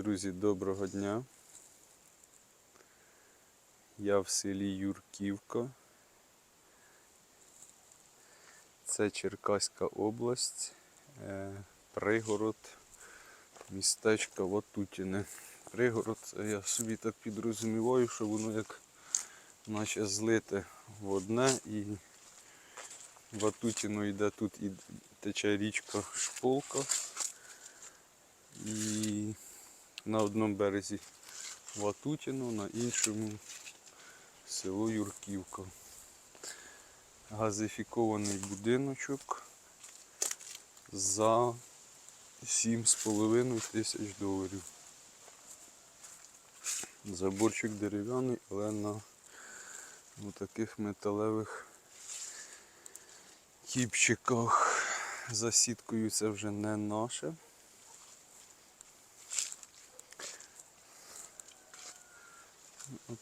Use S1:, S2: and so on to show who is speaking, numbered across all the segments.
S1: Друзі, доброго дня. Я в селі Юрківка. Це Черкаська область, е, пригород, містечко Ватутіне. Пригород, я собі так підрозуміваю, що воно як наче злите в одне і Ватутіно йде тут і тече річка Шполка. І на одному березі Ватутіно, на іншому село Юрківка. Газифікований будиночок за 7,5 тисяч доларів. Заборчик дерев'яний, але на таких металевих кіпчиках. За сіткою це вже не наше.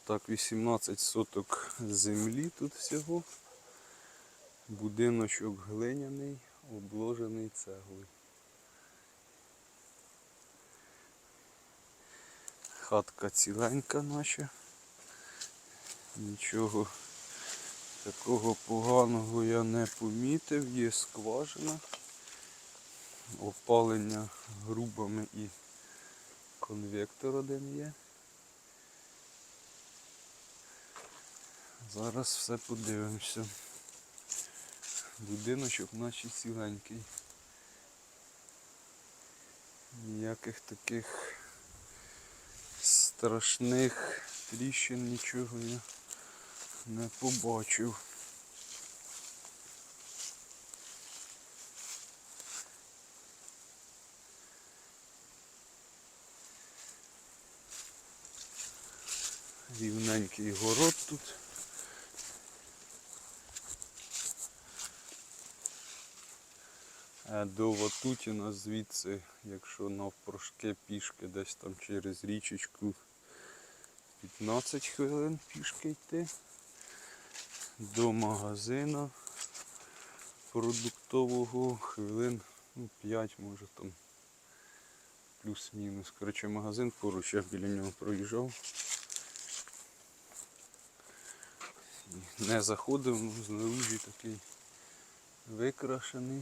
S1: Отак, 18 соток землі тут всього. Будиночок глиняний, обложений цеглою. Хатка ціленька наша. Нічого такого поганого я не помітив, є скважина, опалення грубами і конвектор один є. Зараз все подивимося. Будиночок наче ціленький. Ніяких таких страшних тріщин нічого я не побачив. Рівненький город тут. До Ватутіна звідси, якщо навпрошки пішки десь там через річечку 15 хвилин пішки йти. До магазина продуктового хвилин ну, 5 може там плюс-мінус. Коротше, магазин поруч, я біля нього проїжджав. Не заходив, ну, такий викрашений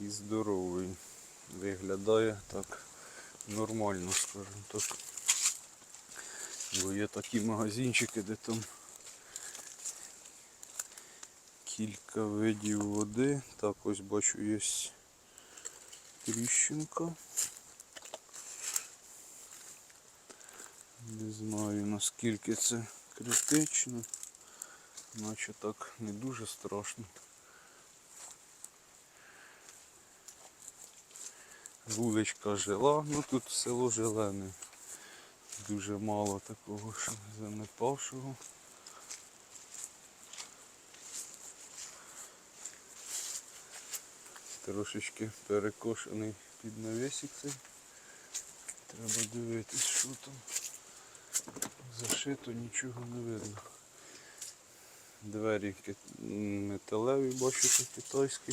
S1: і здоровий. Виглядає так нормально, скажімо так. Бо є такі магазинчики, де там кілька видів води. Так, ось бачу є тріщинка. Не знаю наскільки це критично, наче так не дуже страшно. Вуличка жила, ну тут село Желене. Дуже мало такого що занепавшого. Трошечки перекошений під навісик цей. Треба дивитись, що там. Зашито нічого не видно. Двері металеві, бачите, китайські.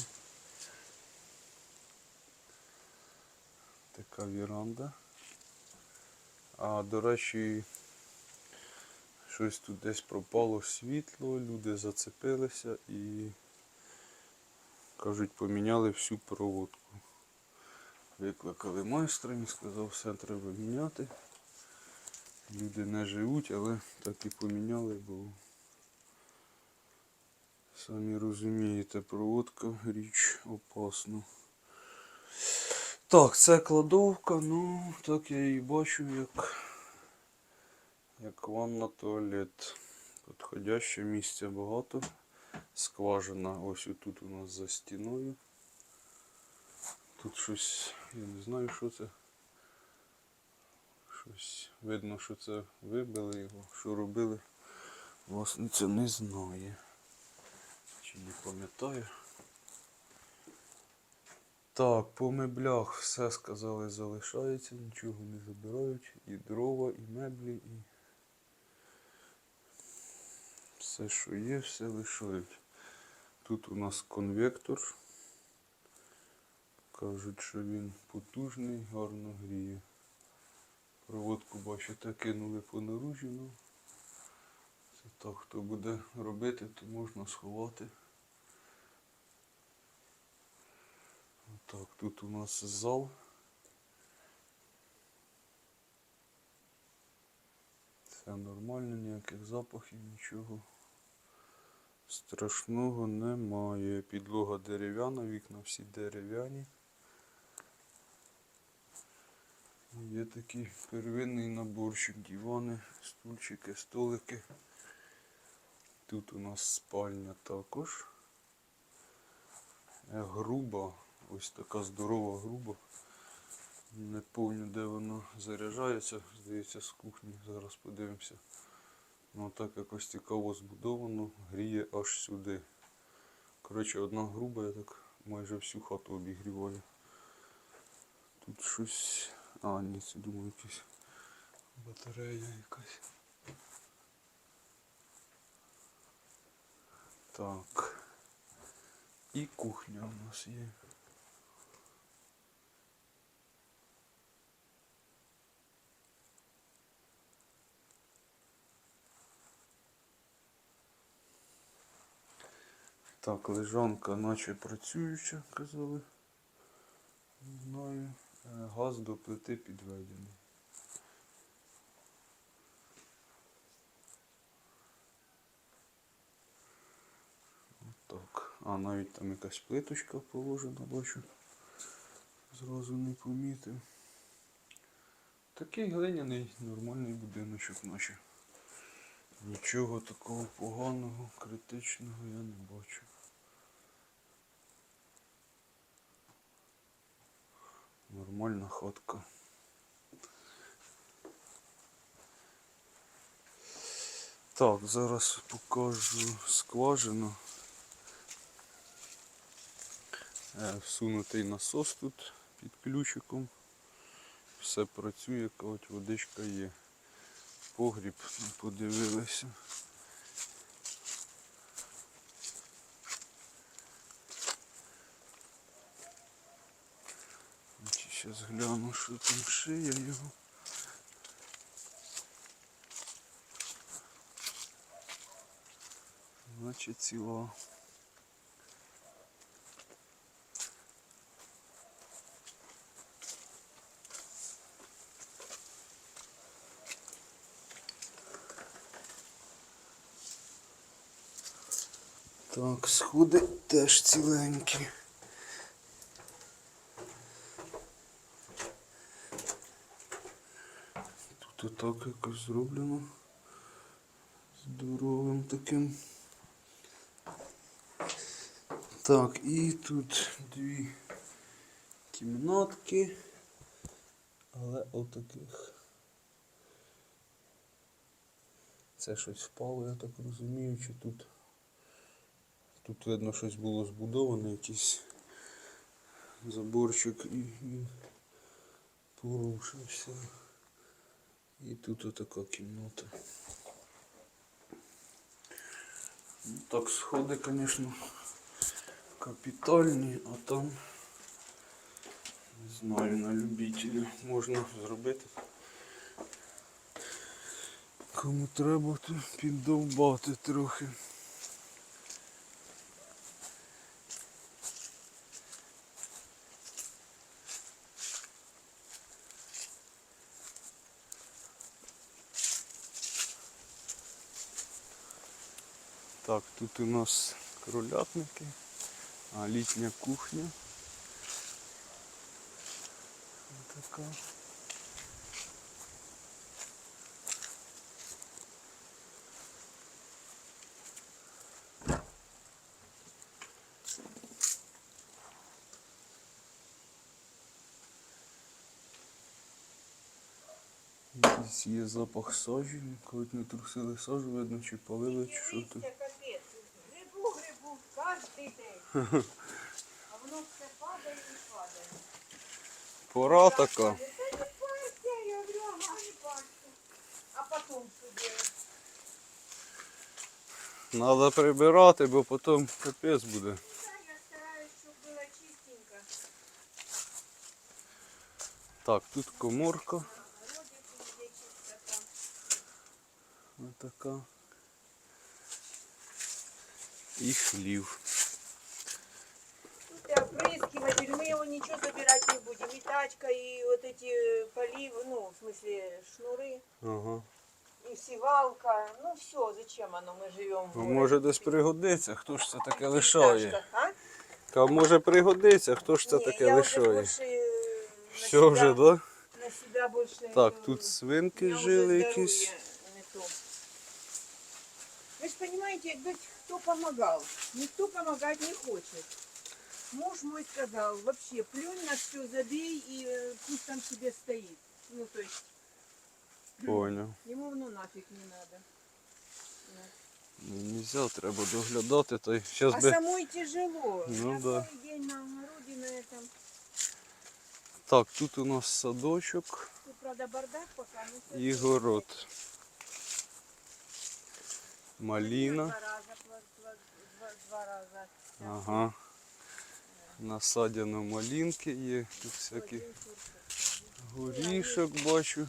S1: Така віранда. А до речі, щось тут десь пропало світло, люди зацепилися і кажуть, поміняли всю проводку. Викликали майстра, він сказав, все треба міняти. Люди не живуть, але так і поміняли, бо самі розумієте, проводка річ опасна. Так, це кладовка, ну так я її бачу як, як ванна туалет. Підходяще місця багато. Скважина ось тут у нас за стіною. Тут щось, я не знаю, що це. Щось видно, що це вибили його, що робили. Власниця не знає. Чи не пам'ятає. Так, по меблях все сказали залишається, нічого не забирають. І дрова, і меблі, і все, що є, все лишають. Тут у нас конвектор. Кажуть, що він потужний, гарно гріє. Проводку бачите, кинули по наружі. Ну, це так, хто буде робити, то можна сховати. Так, тут у нас зал. Все нормально, ніяких запахів, нічого страшного немає. Підлога дерев'яна, вікна всі дерев'яні. Є такий первинний наборчик, дивани, стульчики, столики. Тут у нас спальня також. Е, Груба, ось така здорова груба. Не пам'ятаю, де вона заряджається, здається, з кухні. Зараз подивимося. Ну так якось цікаво збудовано, гріє аж сюди. Коротше, одна груба, я так майже всю хату обігріваю. Тут щось. А, ні, це думаю якась батарея якась. Так. І кухня у нас є. Так, лежанка наче працююча, казали. Знаю. Е, Газ до плити підведений. Так. А, навіть там якась плиточка положена, бачу. Зразу не помітив. Такий глиняний нормальний будиночок наче. Нічого такого поганого, критичного я не бачу. Нормальна хатка. Так, зараз покажу скважину. Е, Всунутий насос тут під ключиком. Все працює, кажуть, водичка є. Погріб подивилися. Зараз гляну, що там шия його. Значить ціла. Так, сходи теж ціленькі. Тут отак якось зроблено. Здоровим таким. Так, і тут дві кімнатки. Але отаких. Це щось впало, я так розумію, чи тут. Тут видно щось було збудоване, якийсь заборчик і він порушився. І тут отака кімната. Так, сходи, звісно, капітальні, а там не знаю, на любителя можна зробити. Кому треба, то піддовбати трохи. Так, тут у нас кролятники, а літня кухня. Така. Якийсь є запах сажі, коли не трусили сажу, видно, чи палили, чи що тут.
S2: Це капець. Грибу, грибу, кожен день. А воно все падає і падає.
S1: Пора така.
S2: Це не партія, я говорю, ага, не партія. А потім сюди.
S1: Надо прибирати, бо потім капець буде.
S2: Я стараюсь, щоб було чистенько.
S1: Так, тут коморка.
S2: На огороді тут.
S1: така. І хлів
S2: Тут и опрыскиватель, мы его ничего забирать не будем. И тачка, и вот эти поливы, ну, в смысле, шнуры,
S1: Ага.
S2: и севалка. Ну, все, зачем оно, мы живем в
S1: Ну,
S2: городе.
S1: може десь пригодиться, хто ж це таке
S2: Пятиэтажка,
S1: лишає.
S2: а?
S1: Та може пригодиться, хто ж це
S2: Не,
S1: таке
S2: я уже
S1: лишає.
S2: больше, э, на
S1: Все
S2: себя-
S1: вже, да?
S2: На себя больше...
S1: Так,
S2: э,
S1: тут
S2: у
S1: свинки
S2: меня уже
S1: жили
S2: здоровье
S1: якісь.
S2: не то. Вы же понимаете, ведь кто помогал? Никто помогать не хочет. Муж мой сказал, вообще плюнь на все, забей и э, пусть там себе стоит. Ну, то есть,
S1: Поняв.
S2: ему ну нафиг не надо.
S1: Ну, Нельзя, треба доглядати, та й щас
S2: А
S1: би.
S2: самой тяжело.
S1: Ну
S2: Я
S1: да.
S2: второй день на огороде на этом.
S1: Так, тут у нас садочок
S2: Тут, правда, бардак пока. но всё
S1: і
S2: равно.
S1: город.
S2: Два
S1: Маліна.
S2: раза, два, два, два, два раза.
S1: Ага. Насадяно малинки є, тут всякі горішок бачу.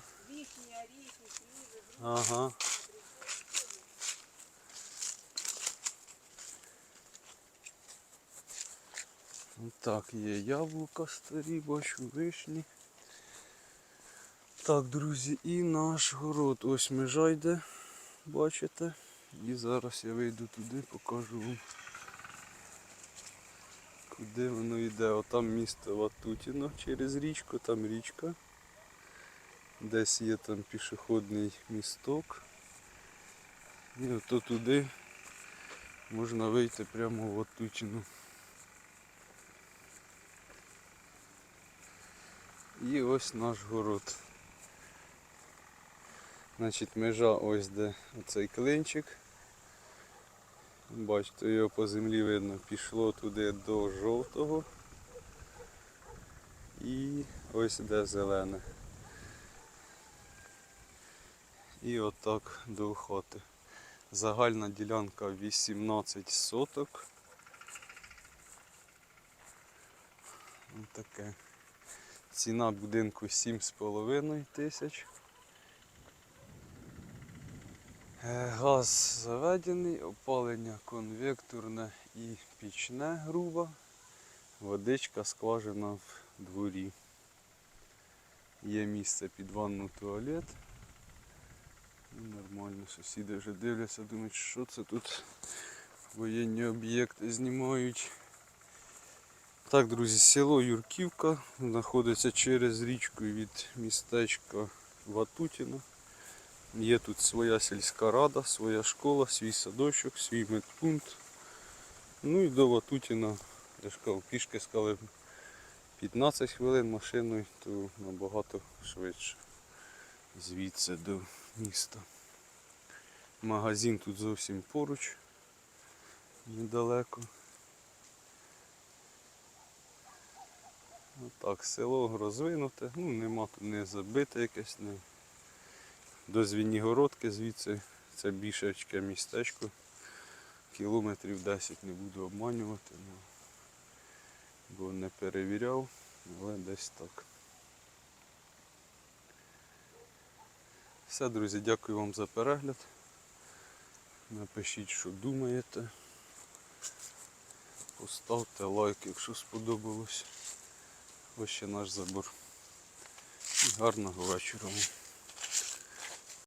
S1: Ага. Так, є яблука старі, бачу, вишні. Так, друзі, і наш город. Ось межа йде, бачите. І зараз я вийду туди, покажу вам. Куди воно йде? Отам місто Ватутіно через річку, там річка. Десь є там пішохідний місток. І ото туди можна вийти прямо в Ватутіну. І ось наш город. Значить, межа ось де оцей клинчик. Бачите, його по землі видно, пішло туди до жовтого. І ось де зелене. І отак до охоти. Загальна ділянка 18 соток. Ось таке. Ціна будинку 7,5 тисяч. Газ заведений, опалення конвекторне і пічне грубо. Водичка скважина в дворі. Є місце під ванну туалет. Нормально, сусіди вже дивляться, думають, що це тут воєнні об'єкти знімають. Так, друзі, село Юрківка знаходиться через річку від містечка Ватутіно. Є тут своя сільська рада, своя школа, свій садочок, свій медпункт. Ну і до Ватутіна, я ж кажу, пішки сказали 15 хвилин машиною, то набагато швидше звідси до міста. Магазин тут зовсім поруч, недалеко. Отак, село розвинуте, ну нема тут не забите якесь, не до Звінігородки звідси це більшечке містечко. Кілометрів 10 не буду обманювати, ну, бо не перевіряв, але десь так. Все, друзі, дякую вам за перегляд. Напишіть, що думаєте. Поставте лайк, якщо сподобалось. Ось ще наш забор. І гарного вечора.